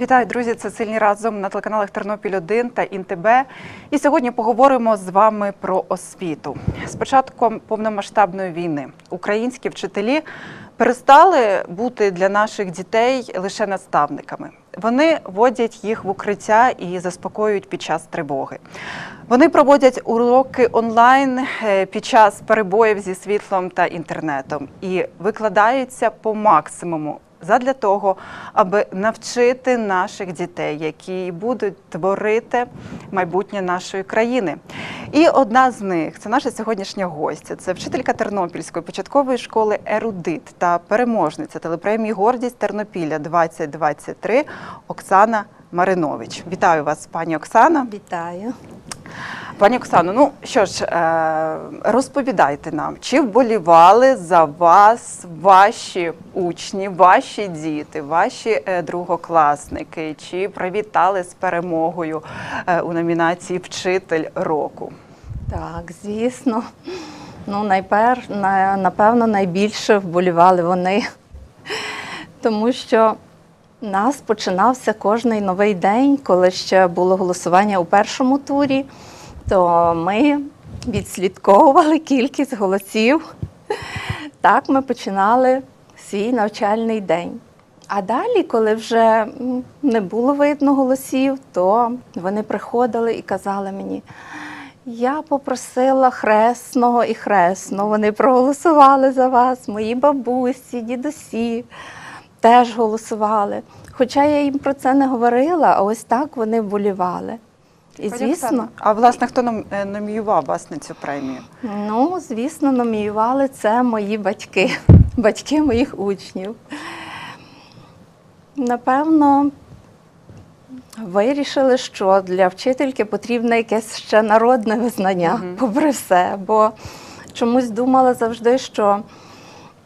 Вітаю, друзі! Це сильні разом на телеканалах Тернопіль 1 та ІНТБ. І сьогодні поговоримо з вами про освіту. З початком повномасштабної війни українські вчителі перестали бути для наших дітей лише наставниками. Вони водять їх в укриття і заспокоюють під час тривоги. Вони проводять уроки онлайн е, під час перебоїв зі світлом та інтернетом і викладаються по максимуму задля того, аби навчити наших дітей, які будуть творити майбутнє нашої країни. І одна з них це наша сьогоднішня гостя. Це вчителька Тернопільської початкової школи Ерудит та переможниця телепремії Гордість Тернопілля 2023 Оксана Маринович. Вітаю вас, пані Оксана. Вітаю. Пані Оксано, ну що ж, е, розповідайте нам, чи вболівали за вас ваші учні, ваші діти, ваші е, другокласники, чи привітали з перемогою е, у номінації Вчитель року? Так, звісно. Ну, найпер, напевно, найбільше вболівали вони, тому що нас починався кожний новий день, коли ще було голосування у першому турі, то ми відслідковували кількість голосів. Так ми починали свій навчальний день. А далі, коли вже не було видно голосів, то вони приходили і казали мені, я попросила хресного і хресного. Вони проголосували за вас, мої бабусі, дідусі теж голосували. Хоча я їм про це не говорила, а ось так вони вболівали. І звісно, а власне хто нам е, номіював вас на цю премію? ну, звісно, номіювали це мої батьки, батьки моїх учнів. Напевно, вирішили, що для вчительки потрібне якесь ще народне визнання, Мгм. попри все. Бо чомусь думала завжди, що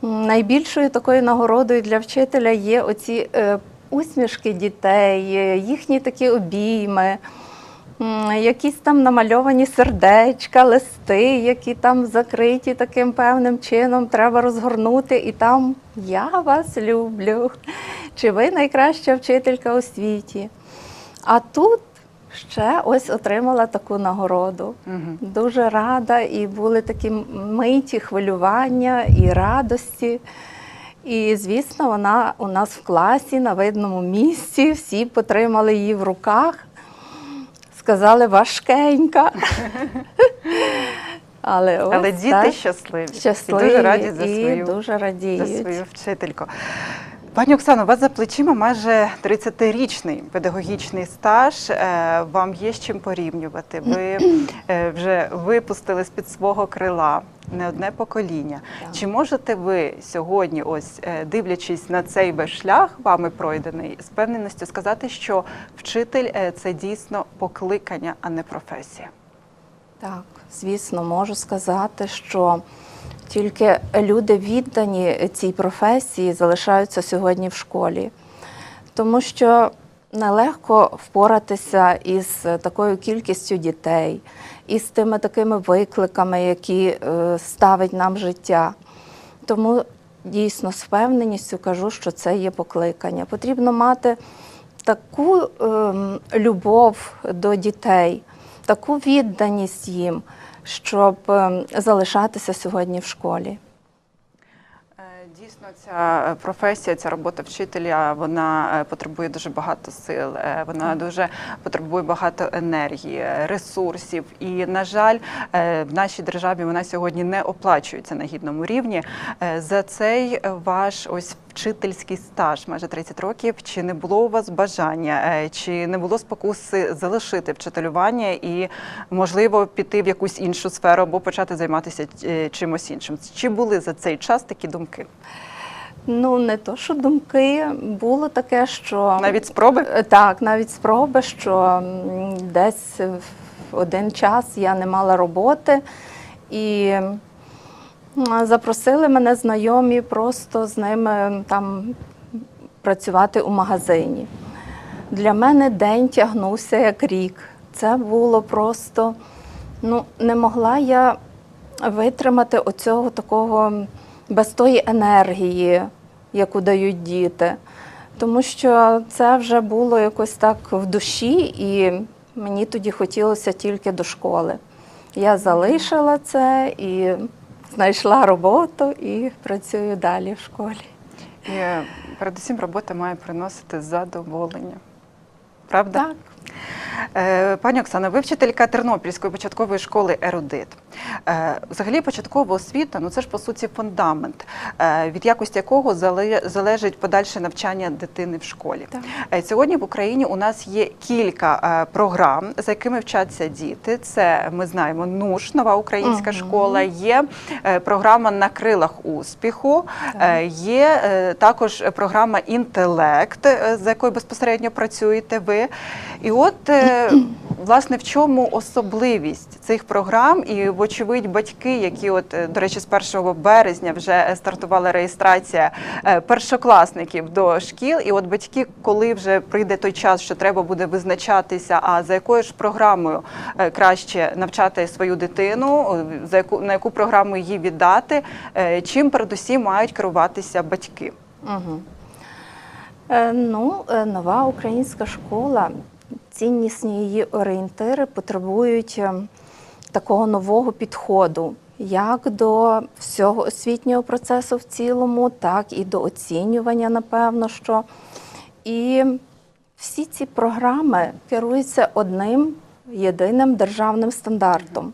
найбільшою такою нагородою для вчителя є оці е, усмішки дітей, е, їхні такі обійми. Якісь там намальовані сердечка, листи, які там закриті таким певним чином, треба розгорнути, і там я вас люблю. Чи ви найкраща вчителька у світі? А тут ще ось отримала таку нагороду. Мгм. Дуже рада, і були такі миті хвилювання і радості. І, звісно, вона у нас в класі на видному місці, всі потримали її в руках, сказали важкенька. Але, ось Але діти так, щасливі, щасливі і дуже раді за і свою дуже радіють. за свою вчительку. Пані Оксано, у вас за плечима майже 30-річний педагогічний стаж. Е, Вам є з чим порівнювати. Ви е, вже випустили з-під свого крила не одне покоління. Так. Чи можете ви сьогодні, ось е, дивлячись на цей весь шлях, вами пройдений, з певненістю сказати, що вчитель це дійсно покликання, а не професія? Так, звісно, можу сказати, що тільки люди віддані цій професії залишаються сьогодні в школі, тому що нелегко впоратися із такою кількістю дітей, із тими такими викликами, які е, ставить нам життя. Тому дійсно з впевненістю кажу, що це є покликання. Потрібно мати таку ем, любов до дітей, таку відданість їм, щоб ем, залишатися сьогодні в школі. Е, Дійсно, ця е, професія, ця робота вчителя, вона е, потребує дуже багато сил, е, вона дуже потребує багато енергії, ресурсів. І, на жаль, в нашій державі вона сьогодні не оплачується на гідному рівні. За цей ваш ось вчительський стаж, майже 30 років. Чи не було у вас бажання, чи не було спокуси залишити вчителювання і, можливо, піти в якусь іншу сферу або почати займатися чимось іншим? Чи були за цей час такі думки? Ну, не то, що думки, було таке, що Навіть спроби? Е, Так, навіть спроби, що десь в один час я не мала роботи і запросили мене знайомі просто з ними там працювати у магазині. Для мене день тягнувся як рік. Це було просто, ну, не могла я витримати оцього такого без тої енергії, яку дають діти. тому що це вже було якось так в душі, і мені тоді хотілося тільки до школи. Я залишила це і знайшла роботу і працюю далі в школі. І е, передусім робота має приносити задоволення. Правда? Так. Е, Пані Оксана, ви вчителька Тернопільської початкової школи Ерудит. Е, Взагалі, початкова освіта ну це ж по суті фундамент, е, від якості якого залежить подальше навчання дитини в школі. Так. Сьогодні в Україні у нас є кілька програм, за якими вчаться діти. Це ми знаємо НУШ, нова українська школа. Є програма на крилах успіху. Так. Є також програма інтелект, за якою безпосередньо працюєте ви. І от е, власне в чому особливість цих програм, і вочевидь батьки, які, от е, до речі, з 1 березня вже стартувала реєстрація е, першокласників до шкіл. І от батьки, коли вже прийде той час, що треба буде визначатися, а за якою ж програмою е, краще навчати свою дитину, е, за яку на яку програму її віддати, е, чим передусім мають керуватися батьки. Угу. Е, ну, е, нова українська школа, ціннісні її орієнтири потребують е, такого нового підходу, як до всього освітнього процесу в цілому, так і до оцінювання, напевно, що. І всі ці програми керуються одним єдиним державним стандартом.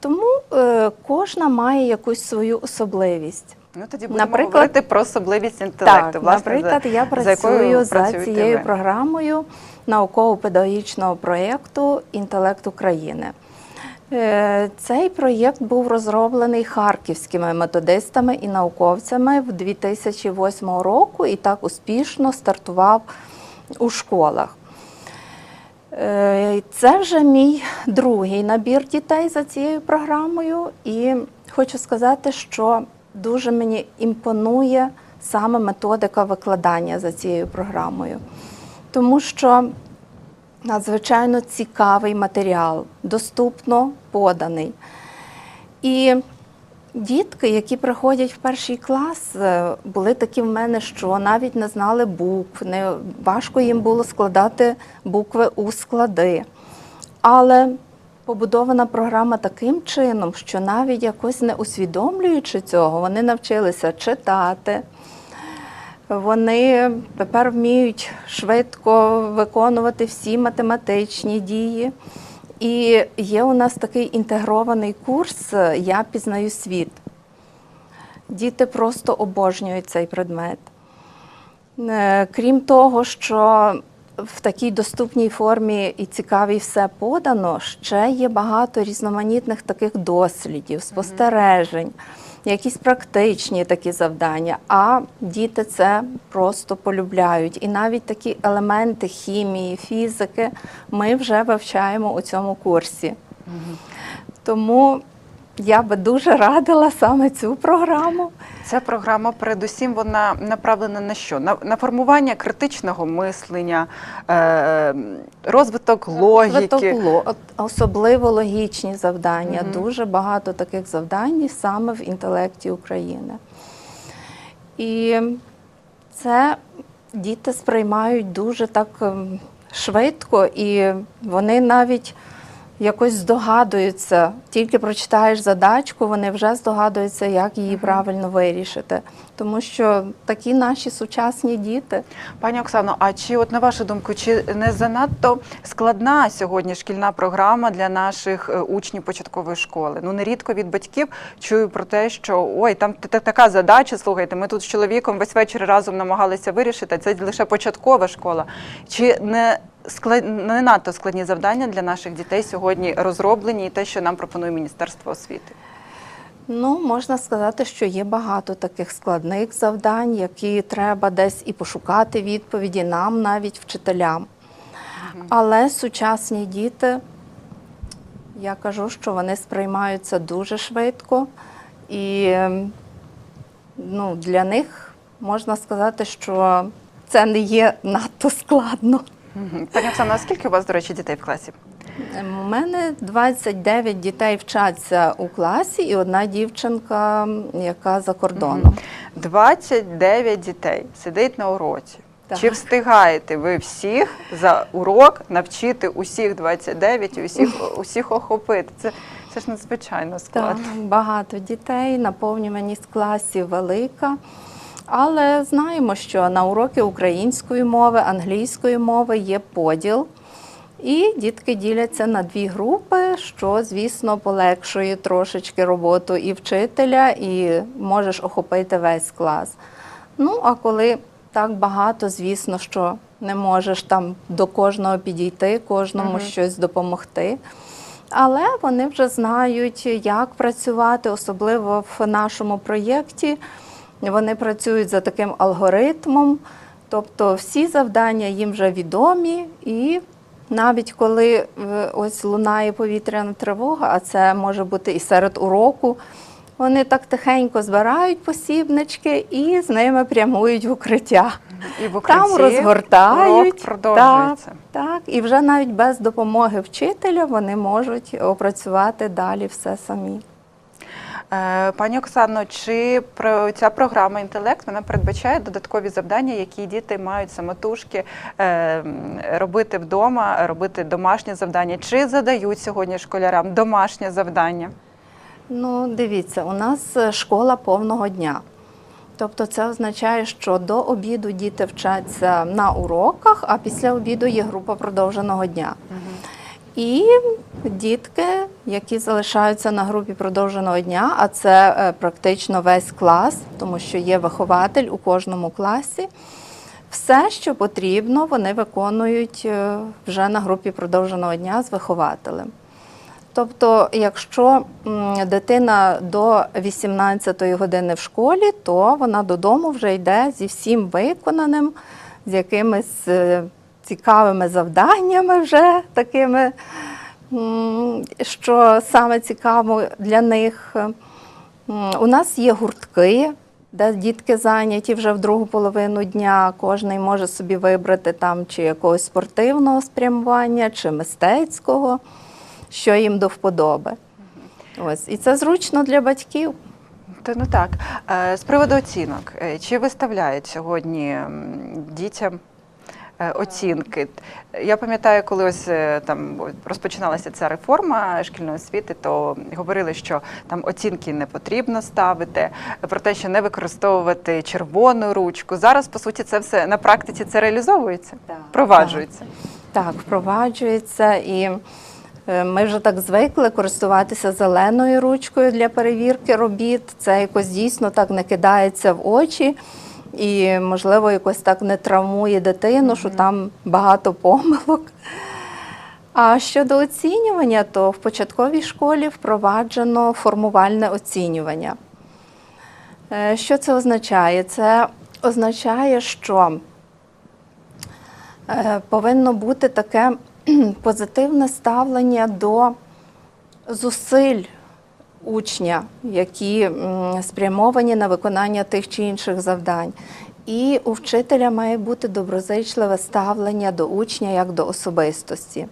Тому е, кожна має якусь свою особливість. Ну тоді будемо Наприклад- говорити про особливість інтелекту. Так, власне, наприклад, за, я за якою працюю за, цією ви. програмою науково-педагогічного проєкту Інтелект України. Е, Цей проєкт був розроблений харківськими методистами і науковцями в 2008 року і так успішно стартував у школах. Е, Це вже мій другий набір дітей за цією програмою, і хочу сказати, що дуже мені імпонує саме методика викладання за цією програмою, тому що надзвичайно цікавий матеріал, доступно поданий. І дітки, які приходять в перший клас, е, були такі в мене, що навіть не знали букв, не, важко їм було складати букви у склади. Але побудована програма таким чином, що навіть якось не усвідомлюючи цього, вони навчилися читати. Вони тепер вміють швидко виконувати всі математичні дії. І є у нас такий інтегрований курс Я пізнаю світ. Діти просто обожнюють цей предмет. Е, Крім того, що в такій доступній формі і цікавій все подано, ще є багато різноманітних таких дослідів, спостережень, якісь практичні такі завдання. А діти це просто полюбляють. І навіть такі елементи хімії, фізики ми вже вивчаємо у цьому курсі. Тому я би дуже радила саме цю програму. Ця програма, передусім, вона направлена на що? На, на формування критичного мислення, е, розвиток логіки. Розвиток Особливо логічні завдання. Мгм. Дуже багато таких завдань саме в інтелекті України. І це діти сприймають дуже так ем, швидко, і вони навіть якось здогадуються. Тільки прочитаєш задачку, вони вже здогадуються, як її правильно вирішити. Тому що такі наші сучасні діти. Пані Оксано, а чи от на вашу думку, чи не занадто складна сьогодні шкільна програма для наших е, учнів початкової школи? Ну нерідко від батьків чую про те, що ой, там та- та- така задача. Слухайте, ми тут з чоловіком весь вечір разом намагалися вирішити. Це лише початкова школа. Чи не склад... не надто складні завдання для наших дітей сьогодні розроблені, і те, що нам пропонує Міністерство освіти? Ну, можна сказати, що є багато таких складних завдань, які треба десь і пошукати відповіді нам, навіть вчителям. Але сучасні діти, я кажу, що вони сприймаються дуже швидко, і ем, ну, для них можна сказати, що це не є надто складно. Пані Оксано, а скільки у вас, до речі, дітей в класі? Ем, У мене 29 дітей вчаться у класі, і одна дівчинка, яка за кордоном. 29 дітей сидить на уроці. Так. Чи встигаєте ви всіх за урок навчити усіх 29 і усіх, усіх охопити? Це, це ж надзвичайно Так, багато дітей, наповнюваність класів велика. Але знаємо, що на уроки української мови, англійської мови є поділ. І дітки діляться на дві групи, що, звісно, полегшує трошечки роботу і вчителя, і можеш охопити весь клас. Ну, а коли так багато, звісно, що не можеш там до кожного підійти, кожному Мгм. щось допомогти. Але вони вже знають, як працювати, особливо в нашому проєкті. Вони працюють за таким алгоритмом, тобто всі завдання їм вже відомі, і навіть коли е, ось лунає повітряна тривога, а це може бути і серед уроку, вони так тихенько збирають посібнички і з ними прямують в укриття. І в Там розгортають. урок продовжується. Так, і вже навіть без допомоги вчителя вони можуть опрацювати далі все самі. Е, Пані Оксано, чи ця програма інтелект вона передбачає додаткові завдання, які діти мають самотужки е, робити вдома, робити домашні завдання? Чи задають сьогодні школярам домашнє завдання? Ну, дивіться, у нас е, школа повного дня. Тобто це означає, що до обіду діти вчаться на уроках, а після обіду є група продовженого дня. І дітки, які залишаються на групі продовженого дня, а це е, практично весь клас, тому що є вихователь у кожному класі. Все, що потрібно, вони виконують е, вже на групі продовженого дня з вихователем. Тобто, якщо дитина до 18-ї години в школі, то вона додому вже йде зі всім виконаним, з якимись е, цікавими завданнями, вже такими, що саме цікаво для них. У нас є гуртки, де дітки зайняті вже в другу половину дня. Кожний може собі вибрати там чи якогось спортивного спрямування, чи мистецького, що їм до вподоби. Ось. І це зручно для батьків. Та ну так. Е, З приводу оцінок, Е, чи виставляють сьогодні дітям оцінки? Я пам'ятаю, коли ось е, там розпочиналася ця реформа шкільної освіти, то говорили, що там оцінки не потрібно ставити, про те, що не використовувати червону ручку. Зараз, по суті, це все на практиці це реалізовується, впроваджується. Так, впроваджується і е, ми вже так звикли користуватися зеленою ручкою для перевірки робіт. Це якось дійсно так не кидається в очі. І, можливо, якось так не травмує дитину, що там багато помилок. А щодо оцінювання, то в початковій школі впроваджено формувальне оцінювання. Е, Що це означає? Це означає, що е, повинно бути таке позитивне ставлення до зусиль учня, які спрямовані на виконання тих чи інших завдань. І у вчителя має бути доброзичливе ставлення до учня як до особистості.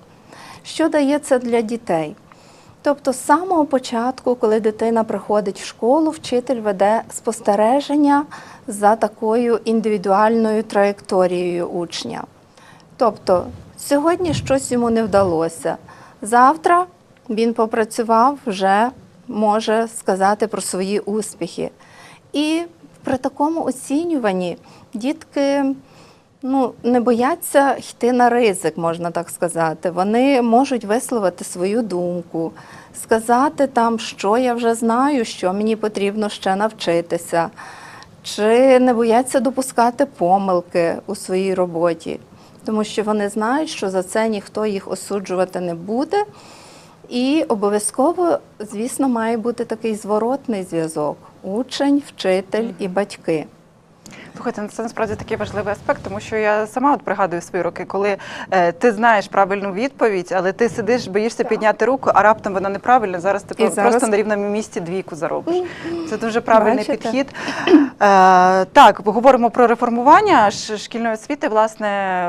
Що дає це для дітей? Тобто, з самого початку, коли дитина приходить в школу, вчитель веде спостереження за такою індивідуальною траєкторією учня. Тобто, сьогодні щось йому не вдалося. Завтра він попрацював, вже може сказати про свої успіхи. І при такому оцінюванні дітки ну, не бояться йти на ризик, можна так сказати. Вони можуть висловити свою думку, сказати там, що я вже знаю, що мені потрібно ще навчитися, чи не бояться допускати помилки у своїй роботі, тому що вони знають, що за це ніхто їх осуджувати не буде. І обов'язково, звісно, має бути такий зворотний зв'язок: учень, вчитель і батьки. Слухайте, ну це насправді такий важливий аспект, тому що я сама от пригадую свої роки, коли е, ти знаєш правильну відповідь, але ти сидиш, боїшся підняти руку, а раптом вона неправильна. Зараз ти І просто зараз- на рівному місці двійку заробиш. Це дуже правильний Бачите? підхід. Е, так, говоримо про реформування шкільної освіти. Власне,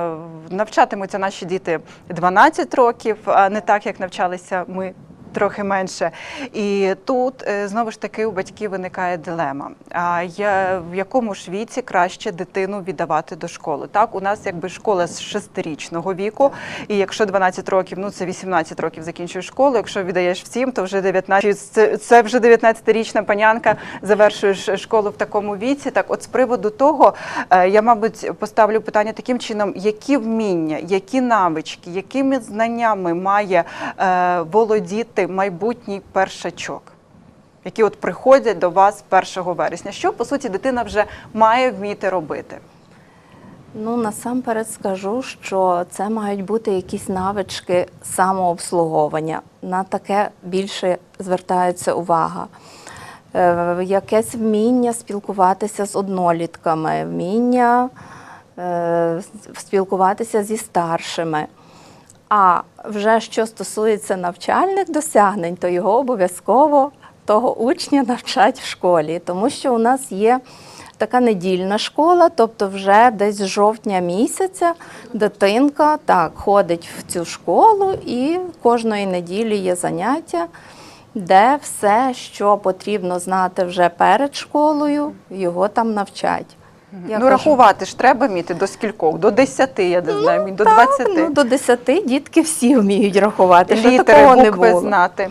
навчатимуться наші діти 12 років, а не так, як навчалися ми трохи менше. І тут е, знову ж таки у батьків виникає дилема. А я в якому ж віці краще дитину віддавати до школи? Так, у нас якби школа з шестирічного віку, і якщо 12 років, ну це 18 років закінчуєш школу. Якщо віддаєш всім, то вже 19, це, вже 19-річна панянка, завершуєш школу в такому віці. Так, от з приводу того, е, я, мабуть, поставлю питання таким чином: які вміння, які навички, якими знаннями має е, майбутній першачок? Які от приходять до вас 1 вересня, що по суті дитина вже має вміти робити? Ну, насамперед скажу, що це мають бути якісь навички самообслуговування. На таке більше звертається увага. Е, якесь вміння спілкуватися з однолітками, вміння е, спілкуватися зі старшими. А вже що стосується навчальних досягнень, то його обов'язково того учня навчать в школі, тому що у нас є така недільна школа, тобто вже десь з жовтня місяця дитинка так ходить в цю школу, і кожної неділі є заняття, де все, що потрібно знати вже перед школою, його там навчать. Я ну, кажу, рахувати ж треба вміти до скількох? До 10, я не знаю, до так, Ну, до 10 дітки всі вміють рахувати. що Літери, такого не було. знати.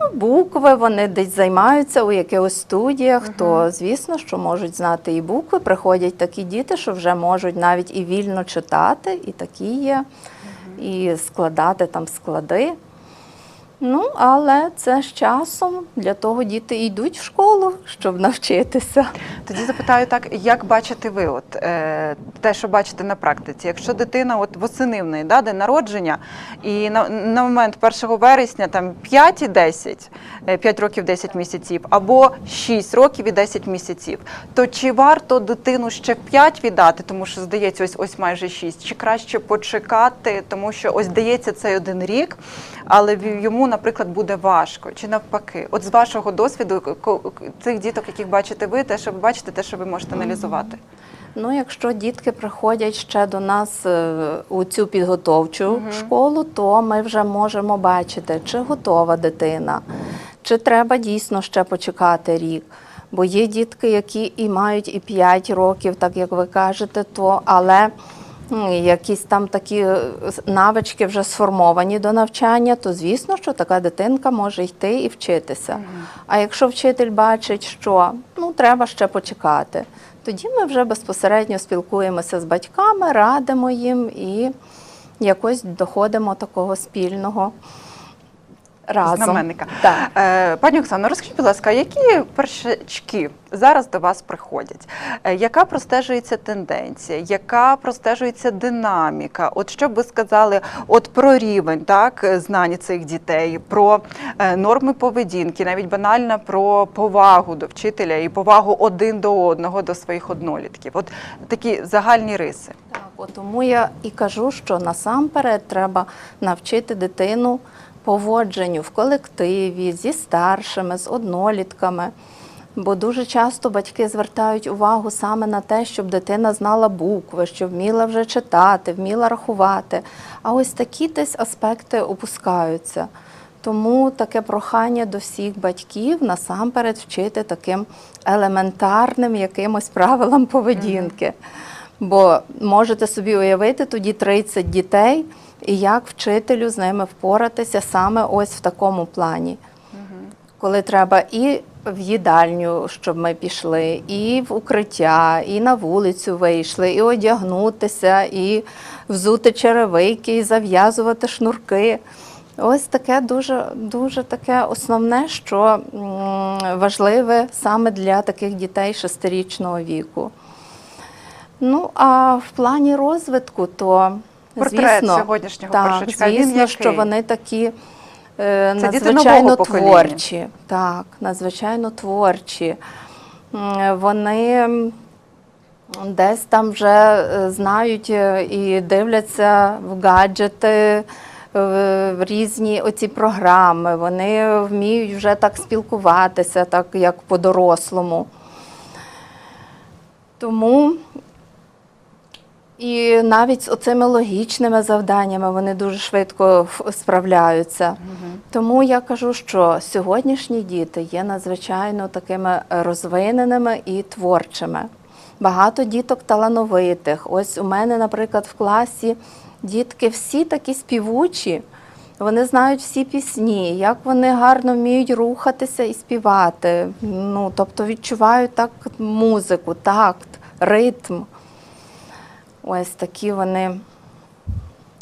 Ну, букви вони десь займаються у якихось студіях, то звісно, що можуть знати і букви. Приходять такі діти, що вже можуть навіть і вільно читати, і такі є, і складати там склади. Ну, але це з часом для того діти йдуть в школу, щоб навчитися. Тоді запитаю так, як бачите ви, от е, те, що бачите на практиці, якщо дитина от восени в неї да, день народження, і на, на момент 1 вересня там 5 і 10, 5 років 10 місяців, або 6 років і 10 місяців, то чи варто дитину ще 5 віддати, тому що здається, ось ось майже 6, чи краще почекати, тому що ось дається цей один рік, але йому, наприклад, буде важко, чи навпаки? От з вашого досвіду цих діток, яких бачите ви, те, що ви бачите, те, що ви можете аналізувати. Ну, якщо дітки приходять ще до нас е, у цю підготовчу школу, то ми вже можемо бачити, чи готова дитина, чи треба дійсно ще почекати рік. Бо є дітки, які і мають і 5 років, так як ви кажете, то але якісь там такі е, навички вже сформовані до навчання, то звісно, що така дитинка може йти і вчитися. А якщо вчитель бачить, що ну треба ще почекати, тоді ми вже безпосередньо спілкуємося з батьками, радимо їм і якось доходимо такого спільного разом. Знаменника. Так. Е, пані Оксано, розкажіть, будь ласка, які першачки зараз до вас приходять? Е, яка простежується тенденція? Яка простежується динаміка? От що б ви сказали от про рівень так, знань цих дітей, про е, норми поведінки, навіть банально про повагу до вчителя і повагу один до одного, до своїх однолітків? От такі загальні риси. Так, от тому я і кажу, що насамперед треба навчити дитину поводженню в колективі, зі старшими, з однолітками. Бо дуже часто батьки звертають увагу саме на те, щоб дитина знала букви, щоб вміла вже читати, вміла рахувати. А ось такі десь аспекти опускаються. Тому таке прохання до всіх батьків насамперед вчити таким елементарним якимось правилам поведінки. Бо можете собі уявити тоді 30 дітей, і як вчителю з ними впоратися саме ось в такому плані. Коли треба і в їдальню, щоб ми пішли, і в укриття, і на вулицю вийшли, і одягнутися, і взути черевики, і зав'язувати шнурки. Ось таке дуже, дуже таке основне, що важливе саме для таких дітей шестирічного віку. Ну, а в плані розвитку, то Портрет звісно, сьогоднішнього так, першачка, він звісно, що вони такі е, Це надзвичайно творчі. Так, надзвичайно творчі. Вони десь там вже е, знають е, і дивляться в гаджети. В різні оці програми, вони вміють вже так спілкуватися, так як по-дорослому. Тому І навіть з оцими логічними завданнями вони дуже швидко справляються. Тому я кажу, що сьогоднішні діти є надзвичайно такими розвиненими і творчими. Багато діток талановитих. Ось у мене, наприклад, в класі дітки всі такі співучі. Вони знають всі пісні, як вони гарно вміють рухатися і співати. Ну, тобто відчувають так музику, такт, ритм. Ось такі вони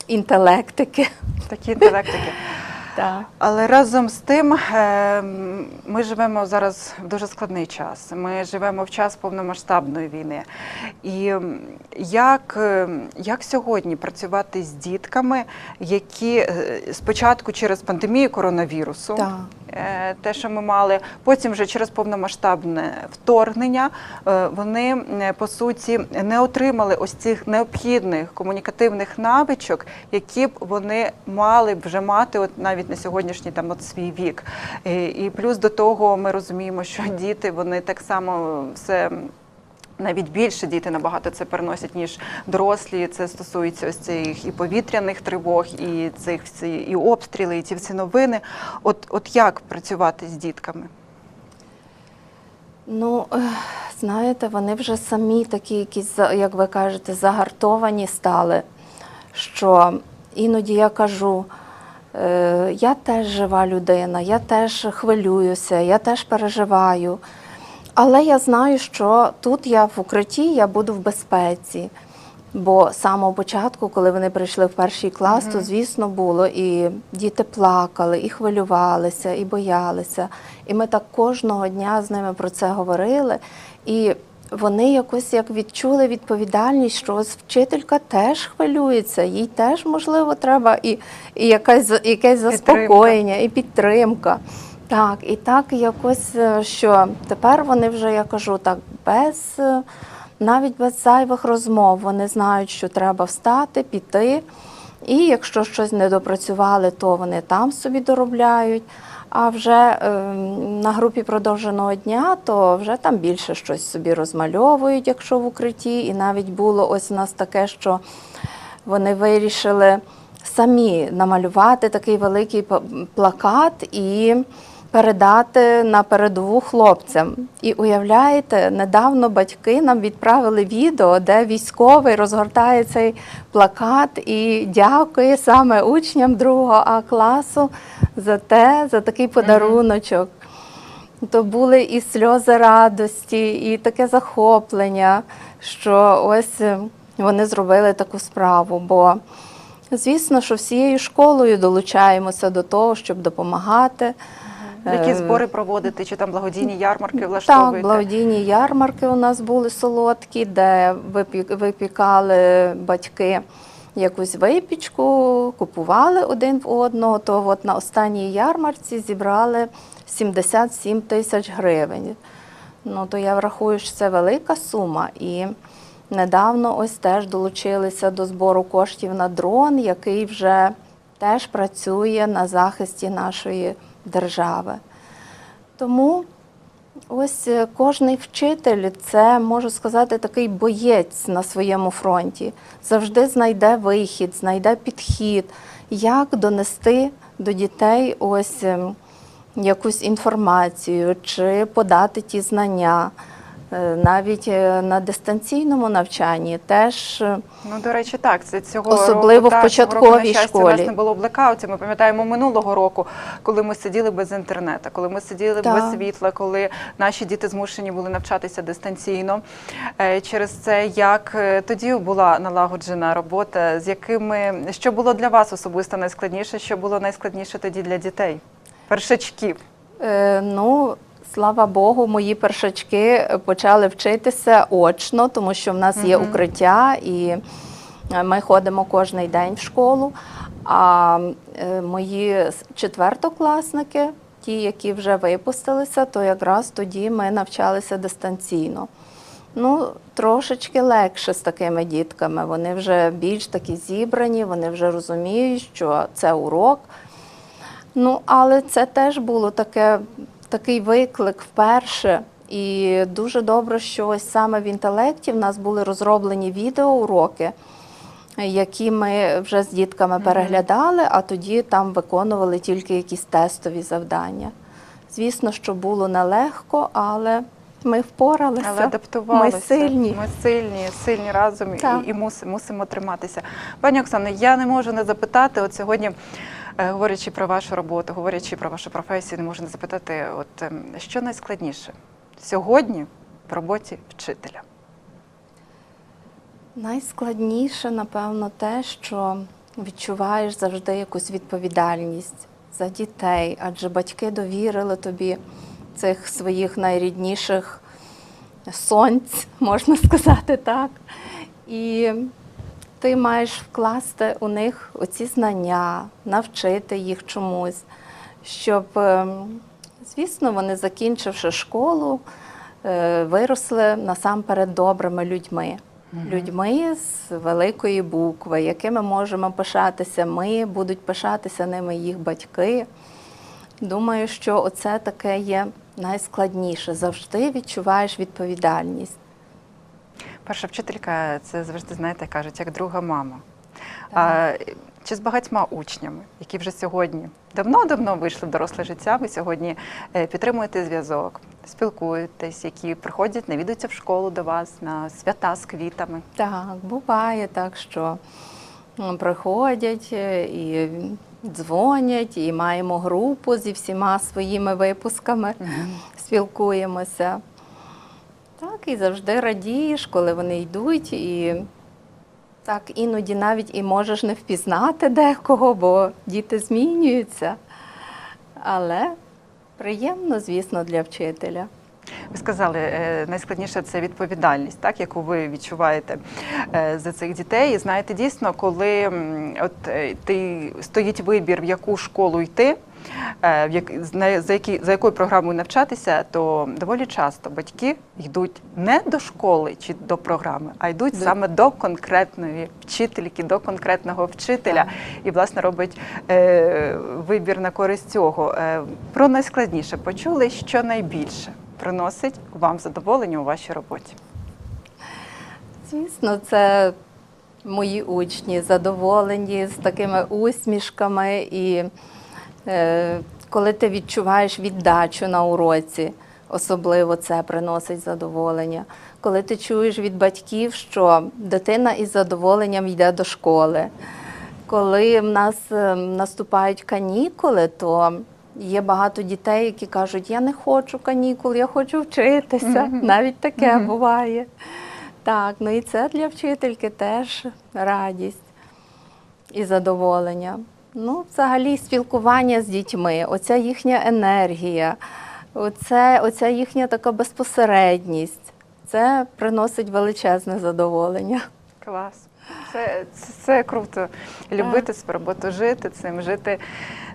інтелектики. Такі інтелектики. Так. Але разом з тим е, ми живемо зараз в дуже складний час. Ми живемо в час повномасштабної війни. І як, е, як сьогодні працювати з дітками, які е, спочатку через пандемію коронавірусу, Так. Е, те, що ми мали, потім вже через повномасштабне вторгнення, е, вони е, по суті не отримали ось цих необхідних комунікативних навичок, які б вони мали б вже мати, от навіть на сьогоднішній там от свій вік. І, і плюс до того ми розуміємо, що діти вони так само все. Навіть більше діти набагато це переносять, ніж дорослі. Це стосується ось цих і повітряних тривог, і цих всі і обстріли, і ці всі новини. От, от як працювати з дітками? Ну, знаєте, вони вже самі такі, якісь, як ви кажете, загартовані стали. Що іноді я кажу, е, я теж жива людина, я теж хвилююся, я теж переживаю. Але я знаю, що тут я в укритті, я буду в безпеці. Бо з самого початку, коли вони прийшли в перший клас, то звісно було і діти плакали, і хвилювалися, і боялися. І ми так кожного дня з ними про це говорили. І вони якось як відчули відповідальність, що ось вчителька теж хвилюється, їй теж можливо треба і, і якась якесь заспокоєння, і підтримка. Так, і так якось, е, що тепер вони вже, я кажу, так, без е, навіть без зайвих розмов вони знають, що треба встати, піти. І якщо щось не допрацювали, то вони там собі доробляють. А вже е, на групі продовженого дня, то вже там більше щось собі розмальовують, якщо в укритті. І навіть було ось у нас таке, що вони вирішили самі намалювати такий великий плакат і передати на передову хлопцям. І уявляєте, недавно батьки нам відправили відео, де військовий розгортає цей плакат і дякує саме учням другого А класу за те, за такий подаруночок. То були і сльози радості, і таке захоплення, що ось е, вони зробили таку справу. Бо, звісно, що всією школою долучаємося до того, щоб допомагати. Які Е, збори проводити, чи там благодійні ярмарки Так, благодійні ярмарки у нас були солодкі, де випі- випікали батьки якусь випічку, купували один в одного. То от на останній ярмарці зібрали 77 тисяч гривень. Ну, то я врахую, що це велика сума. І недавно ось теж долучилися до збору коштів на дрон, який вже теж працює на захисті нашої держави. Тому ось е, кожний вчитель це можу сказати такий боєць на своєму фронті. Завжди знайде вихід, знайде підхід, як донести до дітей ось ем, якусь інформацію чи подати ті знання. Е, Навіть е, на дистанційному навчанні теж е, Ну, до речі, так. Це цього Особливо року, в початковій року, на щастя, У нас не було блекаутів. Ми пам'ятаємо минулого року, коли ми сиділи без інтернету, коли ми сиділи Так. без світла, коли наші діти змушені були навчатися дистанційно. Через це як тоді була налагоджена робота, з якими що було для вас особисто найскладніше, що було найскладніше тоді для дітей, першачків. Е, ну, слава Богу, мої першачки почали вчитися очно, тому що в нас є укриття і е, ми ходимо кожен день в школу. А е, мої четвертокласники, ті, які вже випустилися, то якраз тоді ми навчалися дистанційно. Ну, трошечки легше з такими дітками. Вони вже більш такі зібрані, вони вже розуміють, що це урок. Ну, але це теж було таке, такий виклик вперше. І дуже добре, що ось саме в інтелекті в нас були розроблені відеоуроки, які ми вже з дітками переглядали, а тоді там виконували тільки якісь тестові завдання. Звісно, що було нелегко, але ми впоралися. Але адаптувалися. Ми сильні. Ми сильні, сильні разом Так. і, і мус- мусимо триматися. Пані Оксано, я не можу не запитати, от сьогодні, говорячи про вашу роботу, говорячи про вашу професію, не можу не запитати, от ем, що найскладніше сьогодні в роботі вчителя? Найскладніше, напевно, те, що відчуваєш завжди якусь відповідальність за дітей, адже батьки довірили тобі цих своїх найрідніших сонць, можна сказати так. І ти маєш вкласти у них оці знання, навчити їх чомусь, щоб, ем, звісно, вони, закінчивши школу, е, виросли насамперед добрими людьми. Людьми з великої букви, якими можемо пишатися ми, будуть пишатися ними їх батьки. Думаю, що оце таке є найскладніше. Завжди відчуваєш відповідальність. Перша вчителька це завжди, знаєте, кажуть, як друга мама. А, чи з багатьма учнями, які вже сьогодні давно-давно вийшли в доросле життя, ви сьогодні е, підтримуєте зв'язок, спілкуєтесь, які приходять, навідуються в школу до вас на свята з квітами. Так, буває так, що приходять е, і дзвонять, і маємо групу зі всіма своїми випусками, спілкуємося. Так, і завжди радієш, коли вони йдуть, і так іноді навіть і можеш не впізнати декого, бо діти змінюються. Але приємно, звісно, для вчителя. Ви сказали, е, найскладніше це відповідальність, так яку ви відчуваєте е, за цих дітей. І знаєте, дійсно, коли от е, ти стоїть вибір, в яку школу йти. Е, За, які, за якою програмою навчатися, то доволі часто батьки йдуть не до школи чи до програми, а йдуть До- саме до конкретної вчительки, до конкретного вчителя, і власне робить е, вибір на користь цього. Е, про найскладніше почули, що найбільше приносить вам задоволення у вашій роботі. Звісно, це мої учні задоволені з такими усмішками, і коли ти відчуваєш віддачу на уроці, особливо це приносить задоволення. Коли ти чуєш від батьків, що дитина із задоволенням йде до школи. Коли в нас е, наступають канікули, то є багато дітей, які кажуть, я не хочу канікул, я хочу вчитися. Навіть таке буває. Так, ну і це для вчительки теж радість і задоволення. Ну, взагалі, спілкування з дітьми, оця їхня енергія, оце, оця їхня така безпосередність. Це приносить величезне задоволення. Клас. Це, це, це круто. Любити свою роботу, жити цим, жити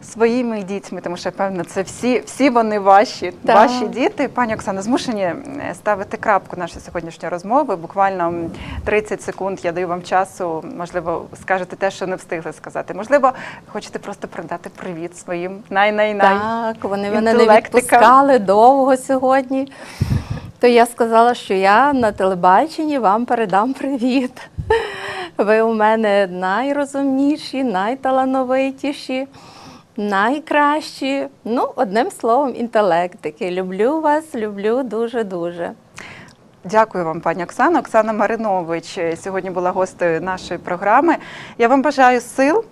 своїми дітьми, тому що певно, це всі, всі вони ваші, Так. ваші діти. Пані Оксано, змушені е, ставити крапку нашої сьогоднішньої розмови. Буквально м, 30 секунд я даю вам часу. Можливо, скажете те, що не встигли сказати. Можливо, хочете просто передати привіт своїм най-най-най. Так, вони мене не відпускали довго сьогодні. То я сказала, що я на телебаченні вам передам привіт. Ви у мене найрозумніші, найталановитіші, найкращі. Ну, одним словом, інтелектики. Люблю вас, люблю дуже-дуже. Дякую вам, пані Оксана. Оксана Маринович е, сьогодні була гостею нашої програми. Я вам бажаю сил,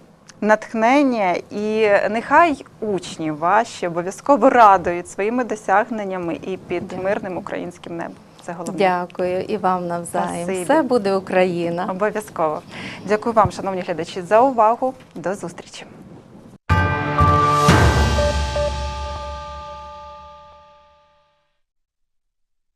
натхнення і нехай учні ваші обов'язково радують своїми досягненнями і під мирним українським небом. Це головне. Дякую і вам навзаєм. Спасибі. Все буде Україна. Обов'язково. Дякую вам, шановні глядачі, за увагу. До зустрічі.